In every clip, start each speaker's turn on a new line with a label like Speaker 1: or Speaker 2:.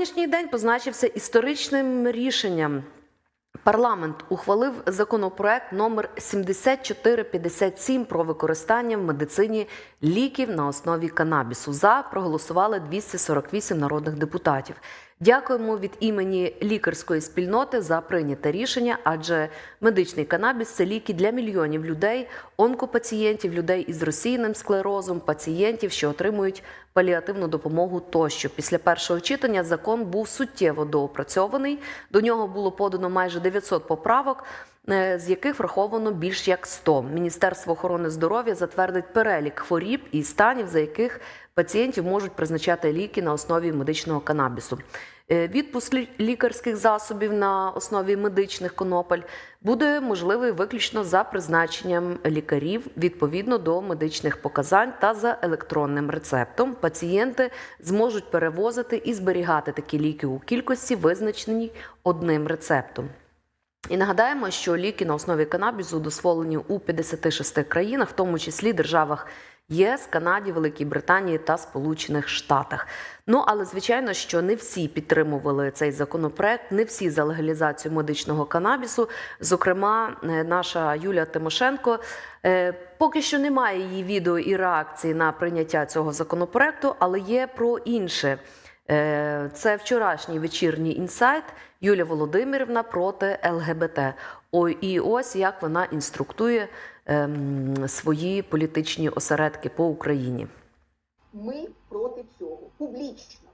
Speaker 1: Сьогоднішній день позначився історичним рішенням. Парламент ухвалив законопроект номер 7457 про використання в медицині ліків на основі канабісу. За проголосували 248 народних депутатів. Дякуємо від імені лікарської спільноти за прийняте рішення, адже медичний канабіс це ліки для мільйонів людей, онкопацієнтів, людей із російним склерозом, пацієнтів, що отримують паліативну допомогу тощо. Після першого читання закон був суттєво доопрацьований. До нього було подано майже 900 поправок. Е, З яких враховано більш як 100. Міністерство охорони здоров'я затвердить перелік хворіб і станів, за яких пацієнтів можуть призначати ліки на основі медичного канабісу. Е, Відпуск лікарських засобів на основі медичних конопель буде можливий виключно за призначенням лікарів відповідно до медичних показань та за електронним рецептом. Пацієнти зможуть перевозити і зберігати такі ліки у кількості, визначеній одним рецептом. І нагадаємо, що ліки на основі канабісу дозволені у 56 країнах, в тому числі державах ЄС, Канаді, Великій Британії та Сполучених Штатах. Ну але звичайно, що не всі підтримували цей законопроект, не всі за легалізацію медичного канабісу. Зокрема, е, наша Юлія Тимошенко е, поки що немає її відео і реакції на прийняття цього законопроекту, але є про інше. Е, Це вчорашній вечірній інсайт Юлія Володимирівна проти ЛГБТ. О, і ось як вона інструктує ем, свої політичні осередки по Україні.
Speaker 2: Ми проти цього публічно.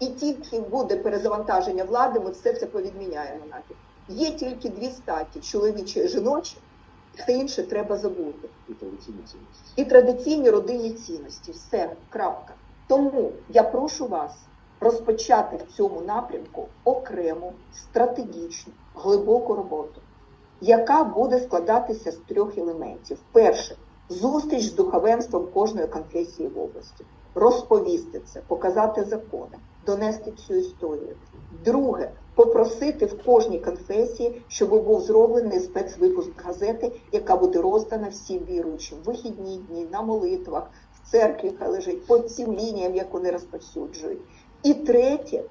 Speaker 2: І тільки буде перезавантаження влади, ми все це повідміняємо нафіг. Є тільки дві статі чоловічі і жіночі, все інше треба забути.
Speaker 3: і традиційні цінності.
Speaker 2: І традиційні родинні цінності. Все, крапка. Тому я прошу вас розпочати в цьому напрямку окрему, стратегічну, глибоку роботу, яка буде складатися з трьох елементів. Перше зустріч з духовенством кожної конфесії в області, розповісти це, показати закони, донести цю історію. Друге, попросити в кожній конфесії, щоб був зроблений спецвипуск газети, яка буде роздана всім віруючим в вихідні дні, на молитвах, церкві, хай лежить, по цим лініям, як вони розповсюджують. І третє,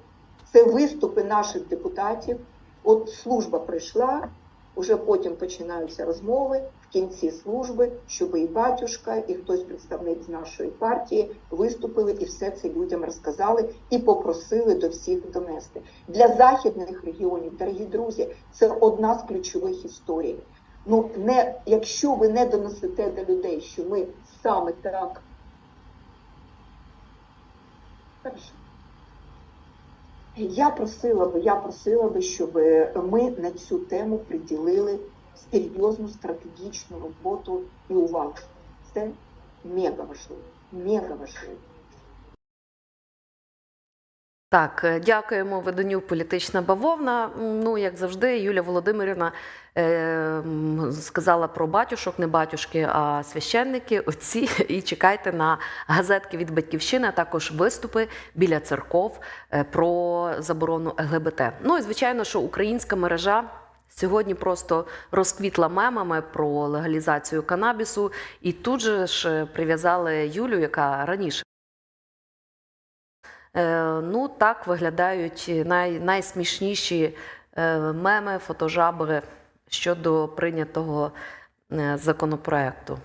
Speaker 2: це виступи наших депутатів. От служба прийшла, Уже потім починаються розмови в кінці служби, щоб і батюшка, і хтось представник з нашої партії виступили і все це людям розказали і попросили до всіх донести. Для західних регіонів, дорогі друзі, це одна з ключових історій. Ну не якщо ви не донесете до людей, що ми саме так. Хорошо. Я просила би, я просила би, щоб ми на цю тему приділили серйозну стратегічну роботу і увагу. Це мега важливо. Мега важливо.
Speaker 1: Так, е, дякуємо виданню Політична бавовна. Ну, як завжди, Юлія Володимирівна е, сказала про батюшок, не батюшки, а священники, отці. І чекайте на газетки від батьківщини, а також виступи біля церков е, про заборону ЛГБТ. Ну і звичайно, що українська мережа. Сьогодні просто розквітла мемами про легалізацію канабісу, і тут же ж е, прив'язали Юлю, яка раніше. Е, Ну, так виглядають най, найсмішніші е, меми, фотожабри щодо прийнятого е, законопроекту.